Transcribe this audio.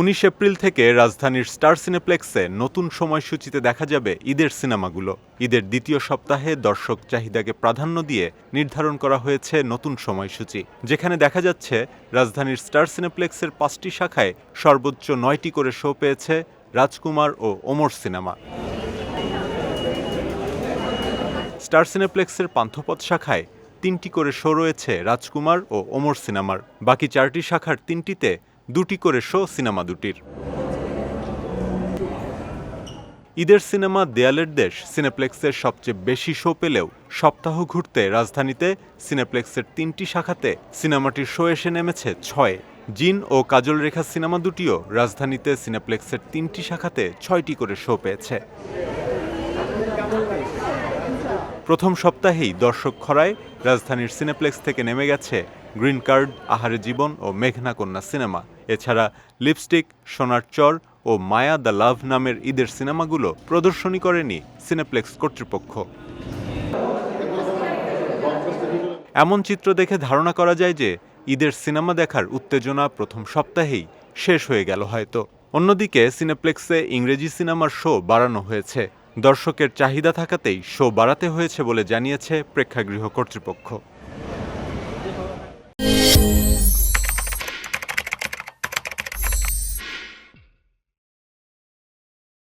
উনিশ এপ্রিল থেকে রাজধানীর স্টার সিনেপ্লেক্সে নতুন সময়সূচিতে দেখা যাবে ঈদের সিনেমাগুলো। ঈদের দ্বিতীয় সপ্তাহে দর্শক চাহিদাকে প্রাধান্য দিয়ে নির্ধারণ করা হয়েছে নতুন সময়সূচি। যেখানে দেখা যাচ্ছে, রাজধানীর স্টার সিনেপ্লেক্সের পাঁচটি শাখায় সর্বোচ্চ নয়টি করে শো পেয়েছে রাজকুমার ও ওমর সিনেমা। স্টার সিনেপ্লেক্সের পান্থপথ শাখায় তিনটি করে শো রয়েছে রাজকুমার ও ওমর সিনেমার। বাকি চারটি শাখার তিনটিতে দুটি করে শো সিনেমা দুটির। ঈদের সিনেমা দেয়ালের দেশ সিনেপ্লেক্সের সবচেয়ে বেশি শো পেলেও সপ্তাহ ঘুরতে রাজধানীতে সিনেপ্লেক্সের তিনটি শাখাতে সিনেমাটির শো এসে নেমেছে ছয়। জিন ও কাজল রেখা সিনেমা দুটিও রাজধানীতে সিনেপ্লেক্সের তিনটি শাখাতে ছয়টি করে শো পেয়েছে। প্রথম সপ্তাহেই দর্শক খরায় রাজধানীর সিনেপ্লেক্স থেকে নেমে গেছে গ্রিন কার্ড, আহারে জীবন ও মেঘনা কন্যা সিনেমা। এছাড়া লিপস্টিক, সোনার চর ও মায়া দ্য লাভ নামের ঈদের সিনেমাগুলো প্রদর্শনী করেনি সিনেপ্লেক্স কর্তৃপক্ষ। এমন চিত্র দেখে ধারণা করা যায় যে ঈদের সিনেমা দেখার উত্তেজনা প্রথম সপ্তাহেই শেষ হয়ে গেল হয়তো। অন্যদিকে সিনেপ্লেক্সে ইংরেজি সিনেমার শো বাড়ানো হয়েছে। দর্শকের চাহিদা থাকাতেই শো বাড়াতে হয়েছে বলে জানিয়েছে প্রেক্ষাগৃহ কর্তৃপক্ষ।